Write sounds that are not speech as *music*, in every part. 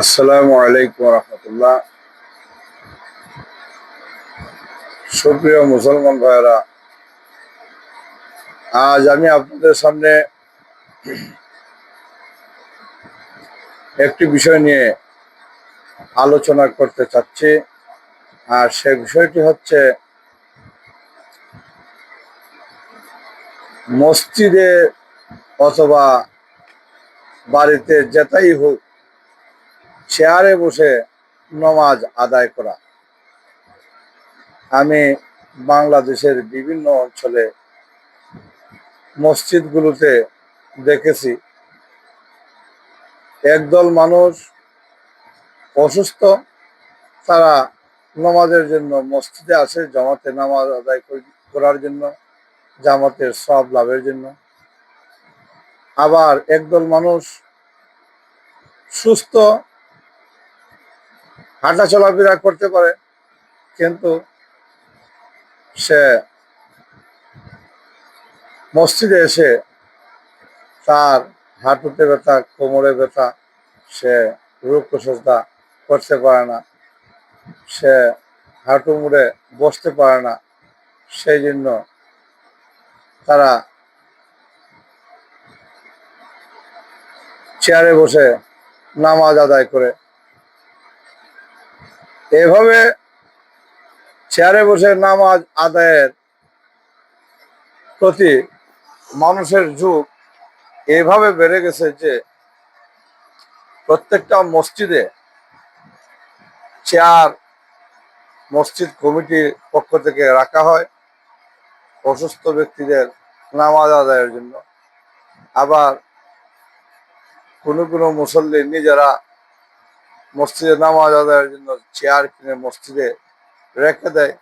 আসসালামু আলাইকুম রহমতুল্লাহ। সুপ্রিয় মুসলমান ভাইয়েরা, আজ আমি আপনাদের সামনে একটি বিষয় নিয়ে আলোচনা করতে চাচ্ছি, আর সে বিষয়টি হচ্ছে মসজিদে অথবা বাড়িতে যেটাই হোক চেয়ারে বসে নমাজ আদায় করা। আমি বাংলাদেশের বিভিন্ন অঞ্চলে মসজিদগুলোতে দেখেছি। একদল মানুষ অসুস্থ, তারা নমাজের জন্য মসজিদে আসে জামাতে নামাজ আদায় করার জন্য, জামাতের সব লাভের জন্য। আবার একদল মানুষ সুস্থ হাঁটা চলাফেরা করতে পারে, কিন্তু সে মসজিদে এসে তার হাঁটুতে ব্যথা, কোমরে ব্যথা সে প্রশস্তা করতে পারে না। সে হাঁটু মুড়ে বসতে পারে না। সেই জন্য তারা চেয়ারে বসে নামাজ আদায় করে। এভাবে চেয়ারে বসে নামাজ আদায়ের প্রতি মানুষের যুগ এভাবে বেড়ে গেছে যে প্রত্যেকটা মসজিদে চেয়ার, মসজিদ কমিটির পক্ষ থেকে রাখা হয় অসুস্থ ব্যক্তিদের নামাজ আদায়ের জন্য। আবার কোনো কোনো মুসল্লি নিজেরা মসজিদে নামাজ আদায়ের জন্য চেয়ার কিনে মসজিদে রেখে দেয়।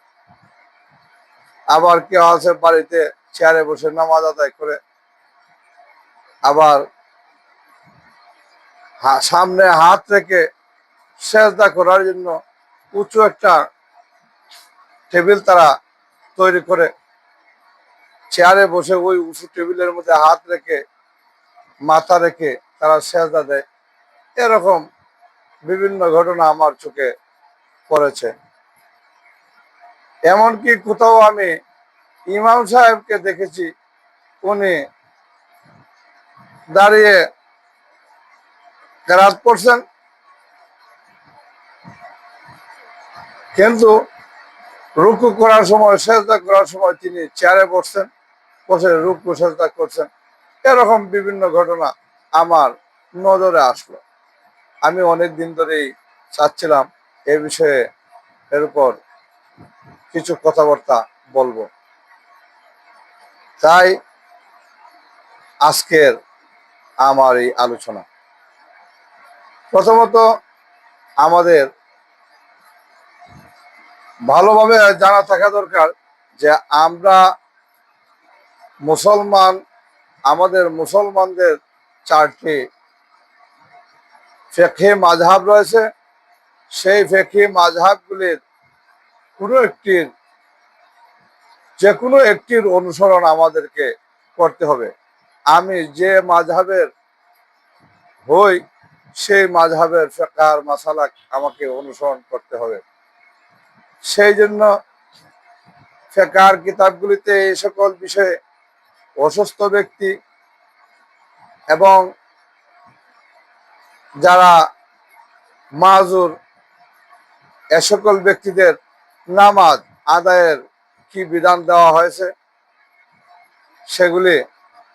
আবার কেউ আছে বাড়িতে চেয়ারে বসে নামাজ আদায় করে। আবার সামনে হাত রেখে সেজদা করার জন্য উঁচু একটা টেবিল তারা তৈরি করে। চেয়ারে বসে ওই উঁচু টেবিলের মধ্যে হাত রেখে মাথা রেখে তারা সেজদা দেয়। এরকম বিভিন্ন ঘটনা আমার চোখে পড়েছে। এমনকি কোথাও আমি ইমাম সাহেবকে দেখেছি, উনি দাঁড়িয়ে কেরাত করছেন। কিন্তু রুকু করার সময়, সেজদা করার সময় তিনি চেয়ারে বসছেন, বসে রুকু, সেজদা করছেন। এরকম বিভিন্ন ঘটনা আমার নজরে আসলো। আমি অনেক দিন ধরেই চাচ্ছিলাম এ বিষয়ে এর উপর কিছু কথাবার্তা বলব। তাই আজকের আমার এই আলোচনা। প্রথমত আমাদের ভালোভাবে জানা থাকা দরকার যে আমরা মুসলমান, আমাদের মুসলমানদের চারটি ফেকে মাঝহাব রয়েছে। সেই ফেকে মাঝহাবগুলির কোনো একটির যে কোনো একটির অনুসরণ আমাদেরকে করতে হবে। আমি যে মাঝহাবের হই, সেই মাঝহাবের ফেকার মাসালা আমাকে অনুসরণ করতে হবে। সেই জন্য ফেকার কিতাবগুলিতে এই সকল বিষয়ে অসুস্থ ব্যক্তি এবং যারা মাজুর এ সকল ব্যক্তিদের নামাজ আদায়ের কি বিধান দেওয়া হয়েছে, সেগুলি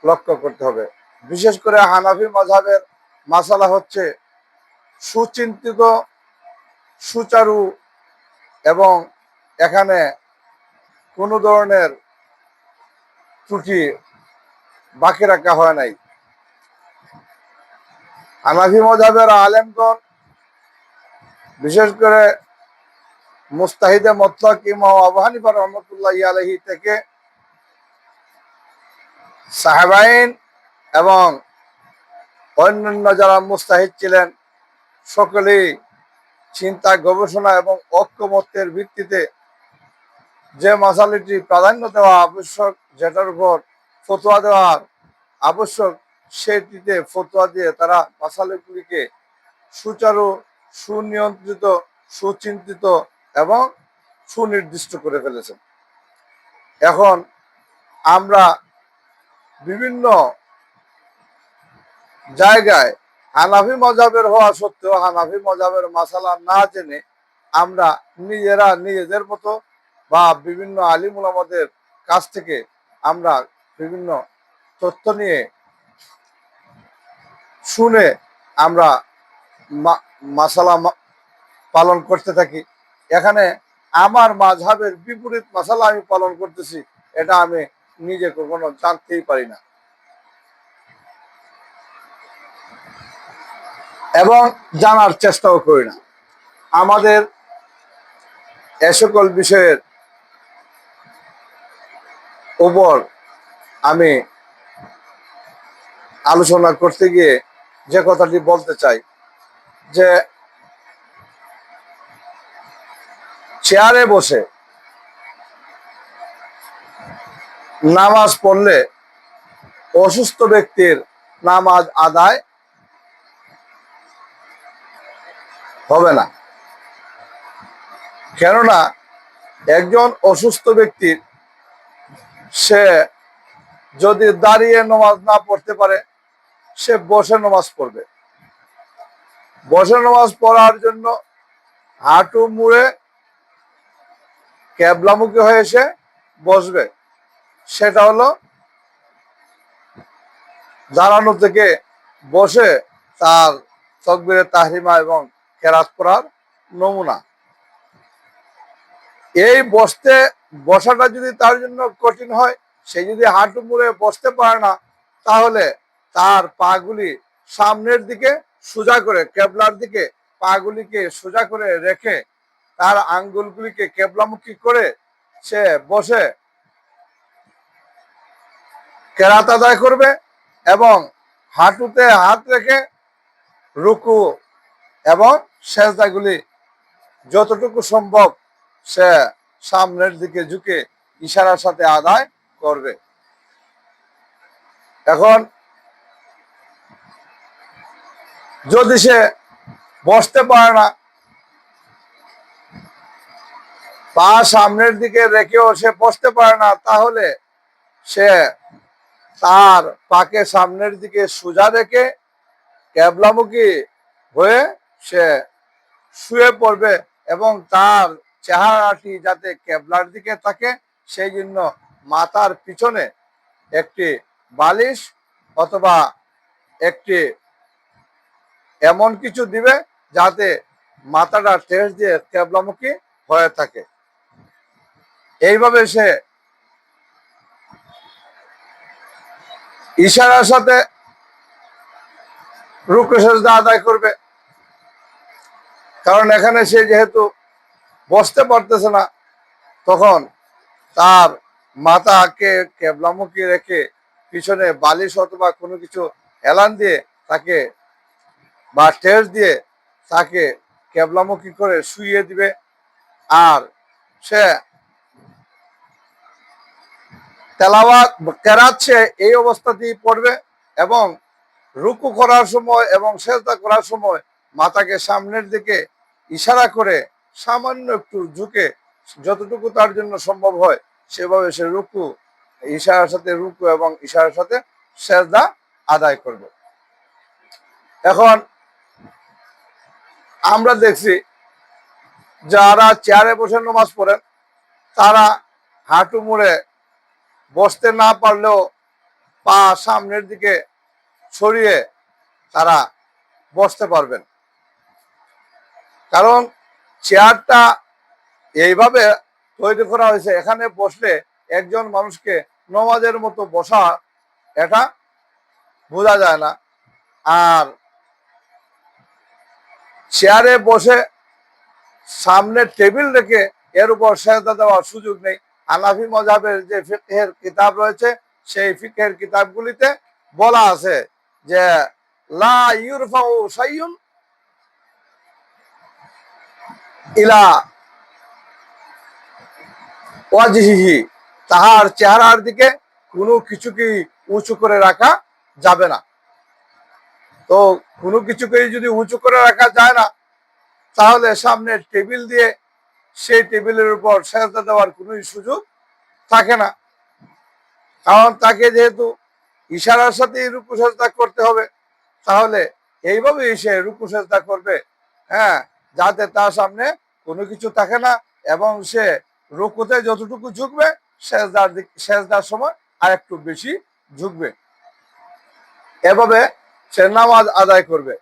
লক্ষ্য করতে হবে। বিশেষ করে হানাফি মজাবের মাসালা হচ্ছে সুচিন্তিত, সুচারু এবং এখানে কোনো ধরনের ত্রুটি বাকি রাখা হয় নাই। হানাফি মজাবের আলেমগণ, বিশেষ করে মুস্তাহিদে মতলক ইমাম আবু হানিফা রহমতুল্লাহ আলহি থেকে সাহেবাইন এবং অন্যান্য যারা মুস্তাহিদ ছিলেন, সকলেই চিন্তা, গবেষণা এবং ঐক্যমত্যের ভিত্তিতে যে মশালিটি প্রাধান্য দেওয়া আবশ্যক, যেটার উপর ফতোয়া দেওয়ার আবশ্যক সেটিতে ফতোয়া দিয়ে তারা মশালিগুলিকে সুচারু, সুনিয়ন্ত্রিত, সুচিন্তিত এবং সুনির্দিষ্ট করে ফেলেছেন। এখন আমরা বিভিন্ন জায়গায় হানাফি মজাবের হওয়া সত্ত্বেও হানাফি মজাবের মাসালা না জেনে আমরা নিজেরা নিজেদের মতো বা বিভিন্ন আলিমুল আমাদের কাছ থেকে আমরা বিভিন্ন তথ্য নিয়ে শুনে আমরা মাসালা পালন করতে থাকি। এখানে আমার মাঝহাবের বিপরীত মাসালা আমি পালন করতেছি, এটা আমি নিজে কখনো জানতেই পারি না। এবং জানার চেষ্টাও করি না। আমাদের এ সকল বিষয়ের উপর আমি আলোচনা করতে গিয়ে যে কথাটি বলতে চাই, যে চেয়ারে বসে নামাজ পড়লে অসুস্থ ব্যক্তির নামাজ আদায় হবে না। কেননা একজন অসুস্থ ব্যক্তির সে যদি দাঁড়িয়ে নামাজ না পড়তে পারে সে বসে নামাজ পড়বে। বসে নামাজ পড়ার জন্য হাঁটু মুড়ে ক্যাবলামুখী হয়ে এসে বসবে। সেটা হলো দাঁড়ানো থেকে বসে তার তকবিরে তাহরিমা এবং কেরাত করার নমুনা। এই বসতে, বসাটা যদি তার জন্য কঠিন হয়, সে যদি হাঁটু মুড়ে বসতে পারে না, তাহলে তার পাগুলি সামনের দিকে সোজা করে, কেবলার দিকে পাগুলিকে সোজা করে রেখে তার আঙ্গুলগুলিকে কেবলামুখী করে সে বসে কেরাত আদায় করবে এবং হাঁটুতে হাত রেখে রুকু এবং সেজদাগুলি যতটুকু সম্ভব সে সামনের দিকে ঝুঁকে ইশারার সাথে আদায় করবে। এখন যদি সে বসতে পারে না, পা সামনের দিকে রেখেও সে বসতে পারে না, তাহলে সে তার পাকে সামনের দিকে সোজা রেখে ক্যাবলামুখী হয়ে সে শুয়ে পড়বে এবং তার চেহারাটি যাতে ক্যাবলার দিকে থাকে, সেই জন্য মাথার পিছনে একটি বালিশ অথবা একটি এমন কিছু দিবে যাতে মাথাটা ঠেস দিয়ে কেবলামুখী হয়ে থাকে। এইভাবে সে ইশারার সাথে রুকু আদায় করবে। কারণ এখানে সে যেহেতু বসতে পারতেছে না, তখন তার মাথাকে কেবলামুখী রেখে পিছনে বালিশ অথবা কোনো কিছু হেলান দিয়ে তাকে বা ঠেস দিয়ে তাকে কেবলামুখী করে শুইয়ে দিবে? আর সে তেলাওয়াত কেরাচ্ছে এই অবস্থাতেই পড়বে এবং রুকু করার সময় এবং সেজদা করার সময় মাথাকে সামনের দিকে ইশারা করে সামান্য একটু ঝুঁকে যতটুকু তার জন্য সম্ভব হয় সেভাবে সে রুকু, ইশারার সাথে রুকু এবং ইশারার সাথে সেজদা আদায় করবে। এখন আমরা দেখছি যারা চেয়ারে বসে নামাজ পড়েন, তারা হাঁটু মুড়ে বসতে না পারলেও পা সামনের দিকে ছড়িয়ে তারা বসতে পারবেন। কারণ চেয়ারটা এইভাবে তৈরি করা হয়েছে, এখানে বসলে একজন মানুষকে নমাজের মতো বসা এটা বোঝা যায় না। আর চেয়ারে বসে সামনে টেবিল রেখে এর উপর সেজদা দেওয়ার সুযোগ নেই। হানাফি মজাবের যে ফিকের কিতাব রয়েছে, সেই ফিকের কিতাবগুলিতে বলা আছে যে, লা ইউরফাউ সাইয়ুন ইলা ওয়াজিহি তাহার চেহারার দিকে কোনো কিছুকে উঁচু করে রাখা যাবে না। তো কোনো কিছুকেই যদি উঁচু করে রাখা যায় না, তাহলে সামনে টেবিল দিয়ে সেই টেবিলের উপর সেজদা দেওয়ার কোনো সুযোগ থাকে না। কারণ তাকে যেহেতু ইশারার সাথে সেজদা করতে হবে, তাহলে এইভাবেই সে সেজদা করবে। হ্যাঁ যাতে তার সামনে কোনো কিছু থাকে না এবং সে রুকুতে যতটুকু ঝুঁকবে, সেজদার দিক সেজদার সময় আর একটু বেশি ঝুঁকবে। এভাবে সে নামাজ আদায় করবে।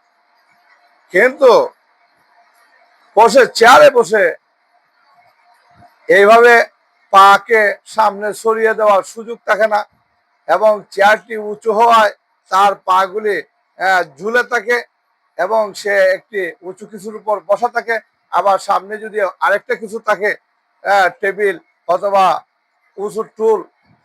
কিন্তু বসে, চেয়ারে বসে এইভাবে পাকে সামনে সরিয়ে দেওয়ার সুযোগ থাকে না এবং চেয়ারটি উঁচু হওয়ায় তার পাগুলি ঝুলে থাকে এবং সে একটি উঁচু কিছুর উপর বসা থাকে। আবার সামনে যদি আরেকটা কিছু থাকে টেবিল অথবা উঁচু টুল,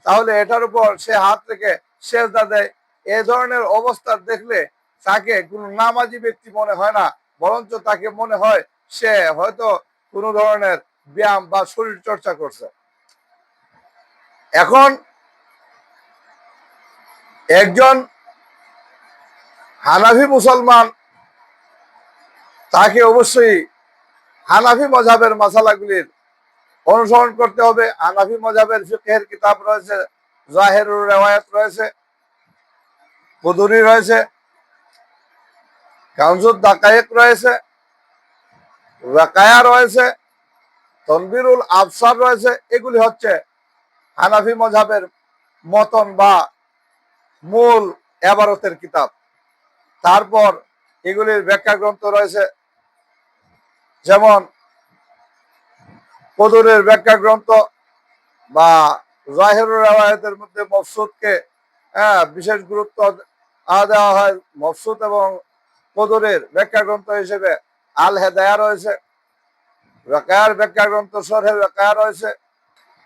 তাহলে এটার উপর সে হাত রেখে সেজদা দেয় এ ধরনের অবস্থা দেখলে তাকে কোনো নামাজি ব্যক্তি মনে হয় না, বরঞ্চ তাকে মনে হয় সে হয়তো কোনো ধরনের ব্যায়াম বা শরীর চর্চা করছে। এখন একজন হানাফি মুসলমান, তাকে অবশ্যই হানাফি মজাবের মশালাগুলির অনুসরণ করতে হবে। হানাফি মজাবের ফিকের কিতাব রয়েছে, জাহেরুর রেওয়ায়ত রয়েছে। কুদুরি রয়েছে কাউজুদ দাকায়েক রয়েছে। ওয়াকায়া রয়েছে। তনবিরুল আফসার রয়েছে। এগুলি হচ্ছে হানাফি মজাবের মতন বা মূল এবারতের কিতাব। তারপর এগুলির ব্যাখ্যা গ্রন্থ রয়েছে। যেমন কদরের ব্যাখ্যা গ্রন্থ বা জাহেরুর রেওয়ায়তের মধ্যে মকসুদকে হ্যাঁ বিশেষ গুরুত্ব দেওয়া হয়। মকসুদ এবং কদরের ব্যাখ্যা গ্রন্থ হিসেবে আল হেদায়া রয়েছে। রাকায়ার ব্যাখ্যা গ্রন্থ সরহে রাকায়া রয়েছে।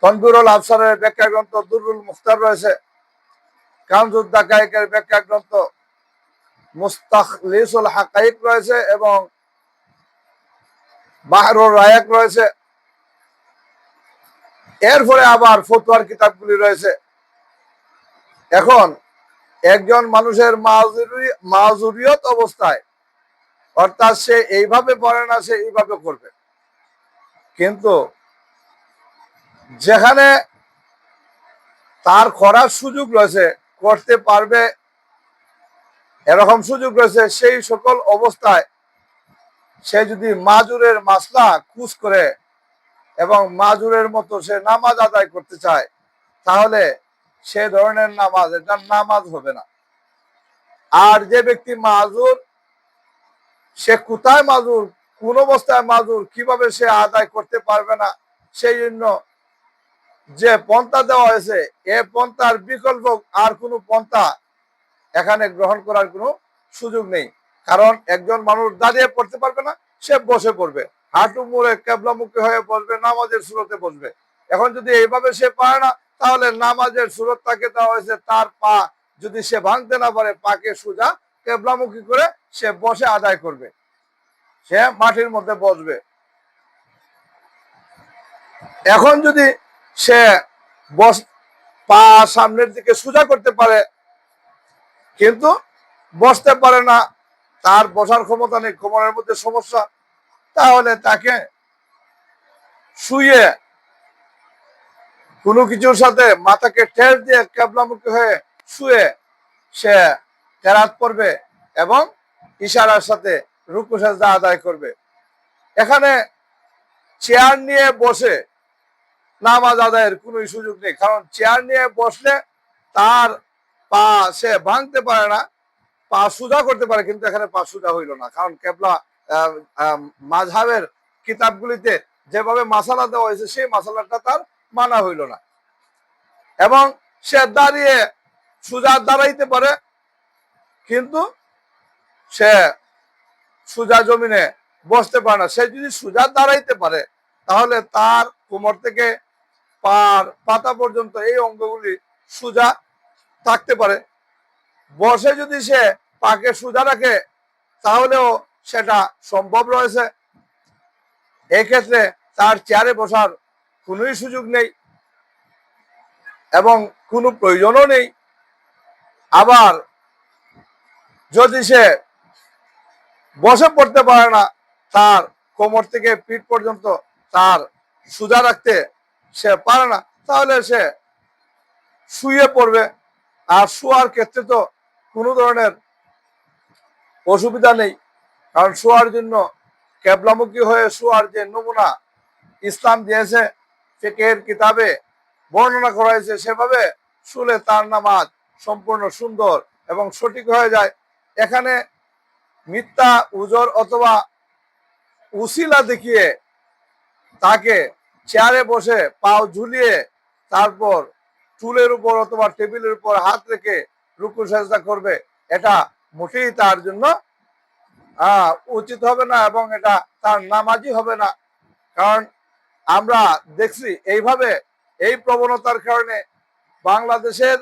তনবিরুল আফসারের ব্যাখ্যা গ্রন্থ দুরুল মুখতার রয়েছে। কামজুদ্দা কায়েকের ব্যাখ্যা গ্রন্থ মুস্তাখলিসুল হাকাইক রয়েছে এবং বাহরুর রায়াক রয়েছে। এরপরে আবার ফতুয়ার কিতাবগুলি রয়েছে। এখন একজন মানুষের মাজুরি মাজুরিয়ত অবস্থায়। অর্থাৎ সে এইভাবে পড়ে না, সে এইভাবে করবে। কিন্তু যেখানে তার করার সুযোগ রয়েছে, করতে পারবে, এরকম সুযোগ রয়েছে, সেই সকল অবস্থায় সে যদি মাজুরের মাসলা খুঁজ করে এবং মাজুরের মতো সে নামাজ আদায় করতে চায়, তাহলে সে ধরনের নামাজ এটা নামাজ হবে না। আর যে ব্যক্তি মাজুর, সে কোথায় মাজুর, কোন অবস্থায় মাজুর, কীভাবে সে আদায় করতে পারবে না, সেই জন্য যে পন্থা দেওয়া হয়েছে, এ পন্থার বিকল্প আর কোনো পন্থা এখানে গ্রহণ করার কোনো সুযোগ নেই। কারণ একজন মানুষ দাঁড়িয়ে পড়তে পারবে না, সে বসে পড়বে। হাঁটু মুড়ে কেবলামুখী হয়ে বসবে, নামাজের সুরতে বসবে। এখন যদি এইভাবে সে পারে না তাহলে নামাজের সুরত তাকে দেওয়া হয়েছে, তার পা যদি সে ভাঙতে না পারে, পাকে সোজা কেবলামুখী করে সে বসে আদায় করবে। সে মাটির মধ্যে বসবে। এখন যদি সে বস, পা সামনের দিকে সোজা করতে পারে, কিন্তু বসতে পারে না, তার বসার ক্ষমতা নেই, কোমরের মধ্যে সমস্যা, তাহলে তাকে শুয়ে কোনো কিছুর সাথে মাথাকে ঠেস দিয়ে কেবলামুখী হয়ে শুয়ে সে কেরাত পড়বে এবং ইশারার সাথে রুকু সাজদা আদায় করবে। এখানে চেয়ার নিয়ে বসে নামাজ আদায়ের কোনো সুযোগ নেই, কারণ চেয়ার নিয়ে বসলে তার পা সে ভাঙতে পারে না, পা সুজা করতে পারে, কিন্তু এখানে পা সুজা হইল না, কারণ কেবলা মাঝহাবের কিতাবগুলিতে যেভাবে মাসালা দেওয়া হয়েছে, সেই মাসালাটা তার মানা হইল না। এবং সে দাঁড়িয়ে সুজা দাঁড়াইতে পারে, কিন্তু সে সুজা জমিনে বসতে পারে না। সে যদি সুজা দাঁড়াইতে পারে, তাহলে তার কোমর থেকে পার পাতা পর্যন্ত এই অঙ্গগুলি সুজা থাকতে পারে। বসে যদি সে পাকে সুজা রাখে, তাহলেও সেটা সম্ভব রয়েছে। এক্ষেত্রে তার চেয়ারে বসার কোনোই সুযোগ নেই এবং কোনো প্রয়োজনও নেই। আবার যদি সে বসে পড়তে পারে না, তার কোমর থেকে পিঠ পর্যন্ত তার সোজা রাখতে সে পারে না, তাহলে সে শুয়ে পড়বে। আর শোয়ার ক্ষেত্রে তো কোনো ধরনের অসুবিধা নেই, কারণ শোয়ার জন্য কেবলামুখী হয়ে শোয়ার যে নমুনা ইসলাম দিয়েছে ফিকের কিতাবে বর্ণনা করা হয়েছে সেভাবে শুলে তার নামাজ সম্পূর্ণ সুন্দর এবং সঠিক হয়ে যায়। এখানে মিথ্যা উজর অথবা উসিলা দেখিয়ে তাকে চেয়ারে বসে পাও ঝুলিয়ে তারপর চুলের উপর অথবা টেবিলের উপর হাত রেখে রুকু সাজদা করবে এটা মোটেই তার জন্য আহ, উচিত হবে না এবং এটা তার নামাজই হবে না। কারণ আমরা দেখছি এইভাবে এই প্রবণতার কারণে বাংলাদেশের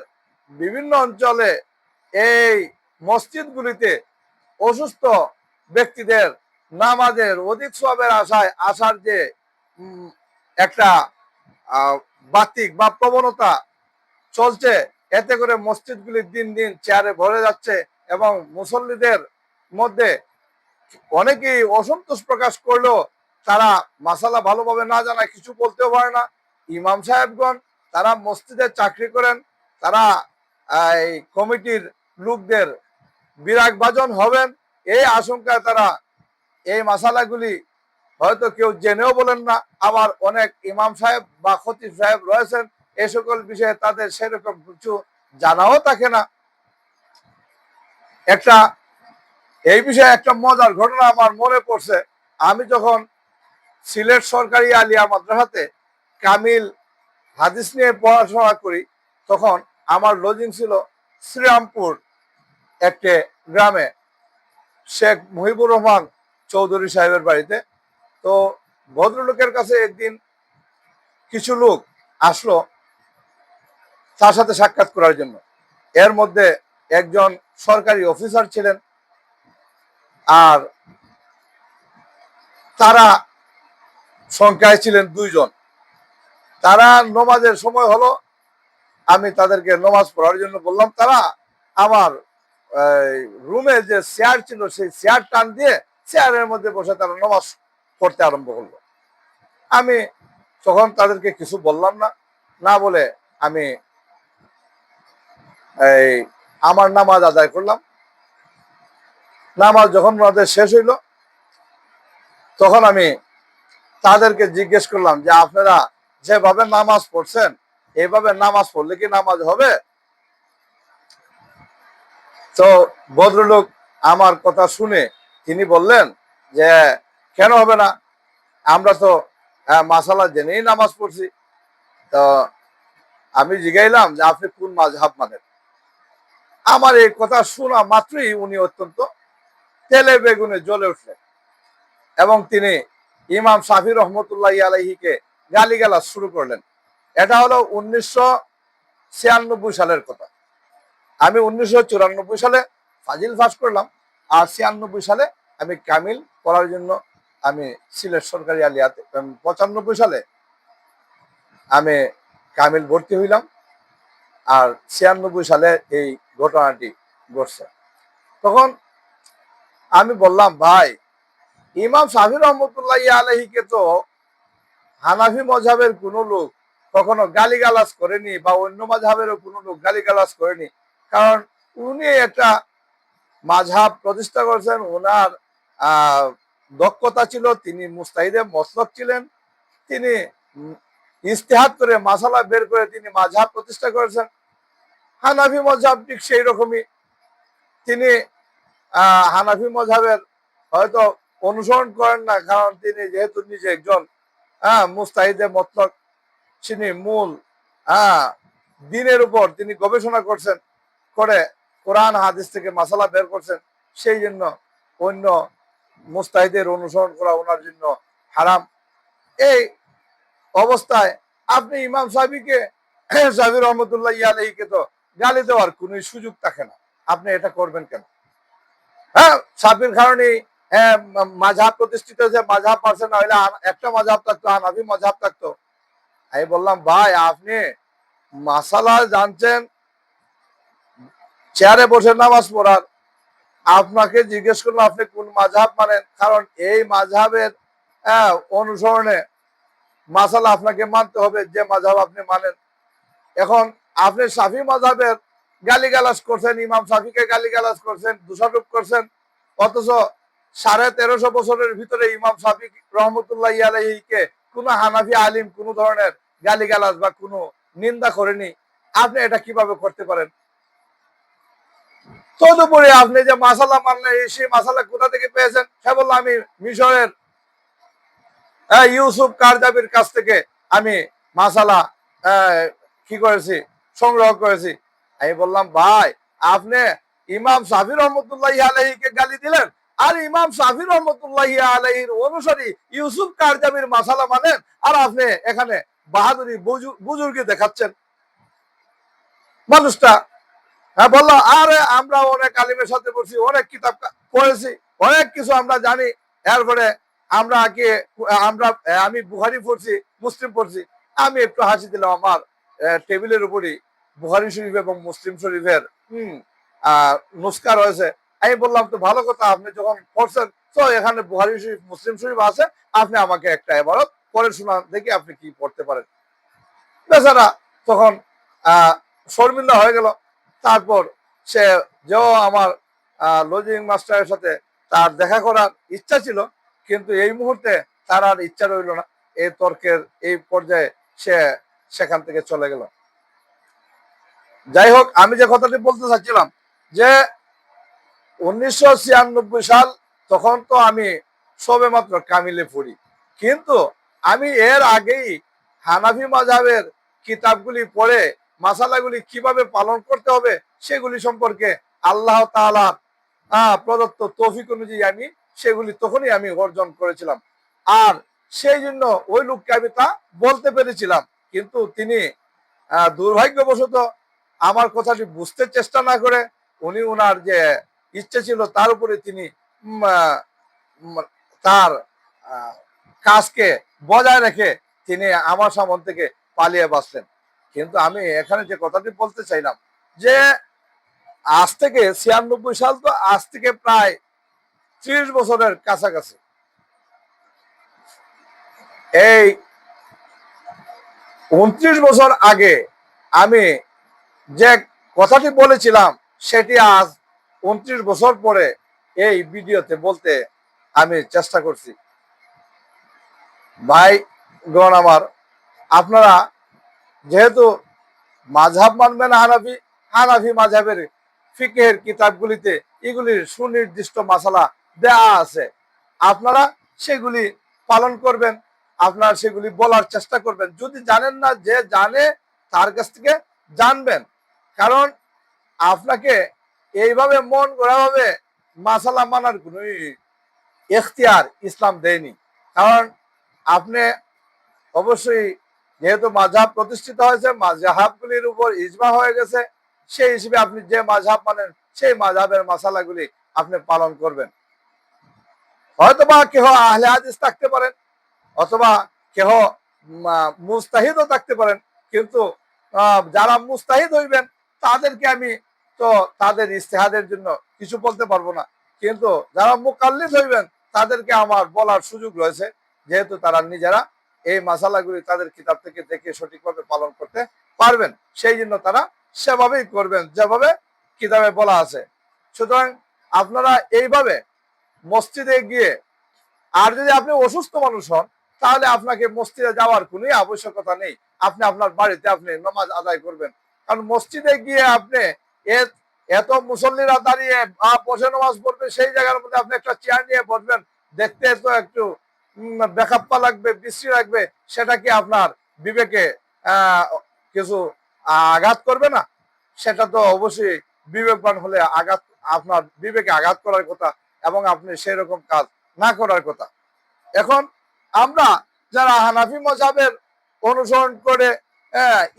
বিভিন্ন অঞ্চলে এই মসজিদগুলিতে অসুস্থ ব্যক্তিদের নামাজের অধিক সবের আশায় আসার যে একটা বাতিক বা প্রবণতা চলছে, এতে করে মসজিদগুলি দিন দিন চেয়ারে ভরে যাচ্ছে এবং মুসল্লিদের মধ্যে অনেকেই অসন্তোষ প্রকাশ করলেও তারা মাসালা ভালোভাবে না জানা কিছু বলতেও পারে না। ইমাম সাহেবগণ, তারা মসজিদে চাকরি করেন, তারা এই কমিটির লোকদের বিরাগ ভাজন হবেন, এই আশঙ্কায় তারা এই মাসালাগুলি হয়তো কেউ জেনেও বলেন না। আবার অনেক ইমাম সাহেব বা খতিব সাহেব রয়েছেন এই সকল বিষয়ে তাদের সেরকম কিছু জানাও থাকে না। একটা, এই বিষয়ে একটা মজার ঘটনা আমার মনে পড়ছে। আমি যখন সিলেট সরকারি আলিয়া মাদ্রাসাতে কামিল হাদিস নিয়ে পড়াশোনা করি, তখন আমার লজিং ছিল শ্রীরামপুর একটি গ্রামে। শেখ মুহিবুর রহমান চৌধুরী সাহেবের বাড়িতে। তো ভদ্রলোকের কাছে একদিন কিছু লোক আসলো তার সাথে সাক্ষাৎ করার জন্য। এর মধ্যে একজন সরকারি অফিসার ছিলেন আর তারা সংখ্যায় ছিলেন দুইজন। তারা নমাজের সময় হলো, আমি তাদেরকে নমাজ পড়ার জন্য বললাম, তারা আমার রুমে যে চেয়ার ছিল, সেই চেয়ার টান দিয়ে চেয়ারের মধ্যে বসে তারা নমাজ পড়তে আরম্ভ করল। আমি তখন তাদেরকে কিছু বললাম না না বলে আমি, এই, আমার নামাজ আদায় করলাম। নামাজ যখন ওনাদের শেষ হইল, তখন আমি তাদেরকে জিজ্ঞেস করলাম যে আপনারা যেভাবে নামাজ পড়ছেন এভাবে নামাজ পড়লে কি নামাজ হবে? তো ভদ্রলোক আমার কথা শুনে তিনি বললেন যে কেন হবে না? আমরা তো আহ, মাসালা জেনেই নামাজ পড়ছি। তো আমি জিগাইলাম যে আপনি কোন মাঝ মাঝহাব মানেন? আমার এই কথা শোনা মাত্রই উনি অত্যন্ত তেলে বেগুনে জ্বলে উঠলেন এবং তিনি ইমাম শাফি রহমতুল্লাহ আলহিকে গালিগালাজ শুরু করলেন। এটা হলো উনিশশো ছিয়ানব্বই সালের কথা। আমি উনিশশো চুরানব্বই সালে ফাজিল পাস করলাম, আর ছিয়ানব্বই সালে আমি কামিল করার জন্য আমি সিলেট সরকারি আলিয়াতে পঁচানব্বই সালে আমি কামিল ভর্তি হইলাম, আর ছিয়ানব্বই সালে এই ঘটনাটি ঘটছে। তখন আমি বললাম, ভাই ইমাম শাহি রহমতুল্লাহ আলহিকে তো হানাফি মজাবের কোন লোক কখনো গালিগালাজ করেনি বা অন্য মাঝহাবেরও কোনো লোক গালিগালাজ করেনি। কারণ উনি একটা মাঝহাব প্রতিষ্ঠা করেছেন ওনার দক্ষতা ছিল, তিনি মুস্তাহিদে মসলক ছিলেন, তিনি ইস্তেহাত করে মাসালা বের করে তিনি মাঝহাব প্রতিষ্ঠা করেছেন। হানাফি মজাব ঠিক সেই রকমই। তিনি হানাফি মজাবের হয়তো অনুসরণ করেন না, কারণ তিনি যেহেতু নিজে একজন হ্যাঁ মুস্তাহিদে মতলক তিনি মূল হ্যাঁ দিনের উপর তিনি গবেষণা করছেন, করে কোরআন, হাদিস থেকে মাসালা বের করছেন, সেই জন্য অন্য মুস্তাহিদের অনুসরণ করা ওনার জন্য হারাম। এই অবস্থায় আপনি ইমাম সাহেবকে, *clears throat* সাহেব রহমতুল্লাহ ইয়ালহিকে তো গালি দেওয়ার কোনো সুযোগ থাকে না। আপনি এটা করবেন কেন? হ্যাঁ সাবির কারণে মাঝহাব প্রতিষ্ঠিত হয়েছে মাঝহাব পারছে না আন- একটা মাঝহাব থাকতো হানাফি মাঝহাব থাকতো। আমি বললাম ভাই আপনি মাসালা জানছেন চেয়ারে বসে নামাজ পড়ার। আপনাকে জিজ্ঞেস করল আপনি কোন মাঝহাব মানেন? কারণ এই মাঝহাবের আহ, অনুসরণে মাসালা আপনাকে মানতে হবে যে মাঝহাব আপনি মানেন। এখন আপনি সাফি মাঝহাবের গালিগালাজ করছেন ইমাম সাফিকে গালিগালাজ করছেন দোষারোপ করছেন অথচ সাড়ে তেরোশো বছরের ভিতরে ইমাম সাফি রহমতুল্লাহ আলহীকে কোন হানাফি আলিম, কোন ধরনের গালিগালাজ বা কোনো নিন্দা করেনি। আপনি এটা কীভাবে করতে পারেন? তদুপরি আপনি যে মাসালা মানলেন সেই মাসালা কোথা থেকে পেয়েছেন? সে বলল, আমি মিশরের ইউসুফ কারজাবির কাছ থেকে আমি মাসালা কি করেছি? সংগ্রহ করেছি। আমি বললাম, ভাই, আপনি ইমাম সাফি রহমতুল্লাহ আলহীকে গালি দিলেন? আর ইমাম সাফি রহমতুল্লাহ আলহীর অনুসারী ইউসুফ কারজাবির মাসালা মানেন, আর আপনি এখানে বাহাদুরি বুজু- বুজুর্গি দেখাচ্ছেন। মানুষটা হ্যাঁ বলল, আরে, আমরা অনেক আলিমের সাথে পড়ছি, অনেক কিতাব পড়েছি, অনেক কিছু আমরা জানি। এরপরে আমরা কি, আমরা, আমি বুহারি পড়ছি, মুসলিম পড়ছি। আমি একটু হাসি দিলাম আমার টেবিলের উপরই বুহারি শরীফ এবং মুসলিম শরীফের, হম আহ নুস্কা রয়েছে। আমি বললাম, তো ভালো কথা, আপনি যখন পড়ছেন, তো এখানে বুহারি শরীফ, মুসলিম শরীফ আছে, আপনি আমাকে একটা এবারত পরে শোনান, দেখি আপনি কি পড়তে পারেন। বেচারা তখন শর্মিন্দা হয়ে গেল। তারপর সে, যেও আমার লজিং মাস্টারের সাথে তার দেখা করার ইচ্ছা ছিল, কিন্তু এই মুহূর্তে তার আর ইচ্ছা রইল না। এই তর্কের এই পর্যায়ে সে সেখান থেকে চলে গেল। যাই হোক, আমি যে কথাটি বলতে চাচ্ছিলাম, যে উনিশশো ছিয়ানব্বই সাল তখন তো আমি সবে মাত্র কামিলে পড়ি। কিন্তু আমি এর আগেই হানাফি মাঝাবের কিতাবগুলি পড়ে মাসালাগুলি কীভাবে পালন করতে হবে সেগুলি সম্পর্কে আল্লাহ আহ, প্রদত্ত তৌফিক অনুযায়ী আমি সেগুলি তখনই আমি অর্জন করেছিলাম। আর সেই জন্য ওই লোককে আমি তা বলতে পেরেছিলাম। কিন্তু তিনি দুর্ভাগ্যবশত আমার কথাটি বুঝতে চেষ্টা না করে উনি ওনার যে ইচ্ছে ছিল তার উপরে তিনি তার কাজকে বজায় রেখে তিনি আমার সামন থেকে পালিয়ে বাঁচলেন। কিন্তু আমি এখানে যে কথাটি বলতে চাইলাম যে আজ থেকে ছিয়ানব্বই সাল তো আজ থেকে প্রায় ত্রিশ বছরের কাছাকাছি। এই উনত্রিশ বছর আগে আমি যে কথাটি বলেছিলাম সেটি আজ উনত্রিশ বছর পরে এই ভিডিওতে বলতে আমি চেষ্টা করছি। ভাই গণ আমার, আপনারা যেহেতু মাঝহাব মানবেন হানাফি হানাফি মাঝাবের ফিকের কিতাবগুলিতে এগুলির সুনির্দিষ্ট মাসালা দেয়া আছে। আপনারা সেগুলি পালন করবেন, আপনারা সেগুলি বলার চেষ্টা করবেন। যদি জানেন না যে জানে, তার কাছ থেকে জানবেন। কারণ আপনাকে এইভাবে মন গড়াভাবে মাসালা মানার কোন এখতিয়ার ইসলাম দেয়নি। কারণ আপনি অবশ্যই যেহেতু মাঝহাব প্রতিষ্ঠিত হয়েছে মাঝহাবগুলির উপর ইজমা হয়ে গেছে, সেই হিসেবে আপনি যে মাঝহাব মানেন, সেই মাঝহাবের মাসালাগুলি আপনি পালন করবেন। হয়তোবা কেহ আহলে হাদিস থাকতে পারেন, অথবা কেহ মুস্তাহিদও থাকতে পারেন, কিন্তু যারা মুস্তাহিদ হইবেন, তাদেরকে আমি তো তাদের ইস্তেহাদের জন্য কিছু বলতে পারব না। কিন্তু যারা মুকাল্লিদ হইবেন, তাদেরকে আমার বলার সুযোগ রয়েছে। যেহেতু তারা নিজেরা এই মাসালাগুলি তাদের কিতাব থেকে দেখে সঠিকভাবে পালন করতে পারবেন, সেই জন্য তারা সেভাবেই করবেন, যেভাবে কিতাবে বলা আছে। সুতরাং আপনারা এইভাবে মসজিদে গিয়ে, আর যদি আপনি অসুস্থ মানুষ হন, তাহলে আপনাকে মসজিদে যাওয়ার কোনো আবশ্যকতা নেই। আপনি আপনার বাড়িতে আপনি নামাজ আদায় করবেন। কারণ মসজিদে গিয়ে আপনি এত মুসল্লিরা দাঁড়িয়ে বসে নামাজ পড়বে, সেই জায়গার মধ্যে আপনি একটা চেয়ার নিয়ে বসবেন, দেখতে তো একটু বেখাপ্পা লাগবে, বিশ্রী লাগবে, সেটা কি আপনার বিবেকে কিছু আঘাত করবে না? সেটা তো অবশ্যই বিবেকবান হলে আঘাত, আপনার বিবেকে আঘাত করার কথা এবং আপনি সেই রকম কাজ না করার কথা। এখন আমরা যারা হানাফি মজাবের অনুসরণ করে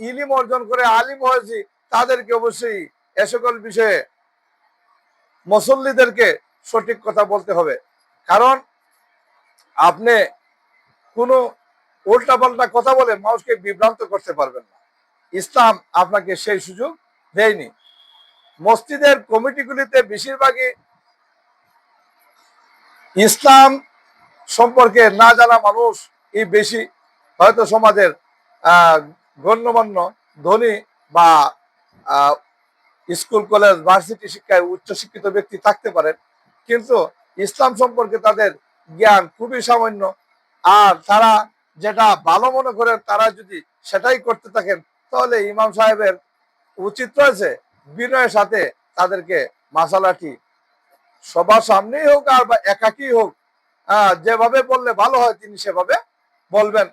ইলিম অর্জন করে আলিম হয়েছি, তাদেরকে অবশ্যই এ সকল বিষয়ে মুসল্লিদেরকে সঠিক কথা বলতে হবে। কারণ আপনি কোনো উল্টাপাল্টা কথা বলে মানুষকে বিভ্রান্ত করতে পারবেন না। ইসলাম আপনাকে সেই সুযোগ দেয়নি। মসজিদের কমিটিগুলিতে বেশিরভাগই ইসলাম সম্পর্কে না জানা মানুষ এই বেশি। হয়তো সমাজের গণ্যমান্য, ধনী বা স্কুল কলেজ ভার্সিটি শিক্ষায় উচ্চশিক্ষিত ব্যক্তি থাকতে পারেন কিন্তু ইসলাম সম্পর্কে তাদের জ্ঞান খুবই সামান্য। আর তারা যেটা ভালো মনে করেন তারা যদি সেটাই করতে থাকেন তাহলে ইমাম সাহেবের উচিত রয়েছে বিনয়ের সাথে তাদেরকে মাসালাটি। সবার সামনেই হোক আর বা একাকি হোক আহ, যেভাবে বললে ভালো হয় তিনি সেভাবে বলবেন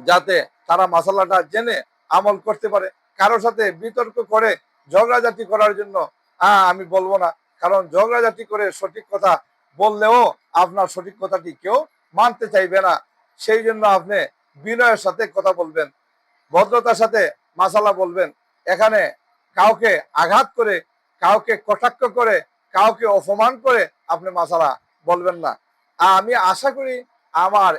যাতে তারা মাসালাটা জেনে আমল করতে পারে। কারোর সাথে বিতর্ক করে ঝগড়াঝাটি করার জন্য আমি বলব না। কারণ ঝগড়াঝাটি করে সঠিক কথা বললেও আপনার সঠিক কথাটি কেউ মানতে চাইবে না। সেই জন্য আপনি বিনয়ের সাথে কথা বলবেন, ভদ্রতার সাথে মাসালা বলবেন। এখানে কাউকে আঘাত করে, কাউকে কটাক্ষ করে, কাউকে অপমান করে আপনি মাসালা বলবেন না। আমি আশা করি আমার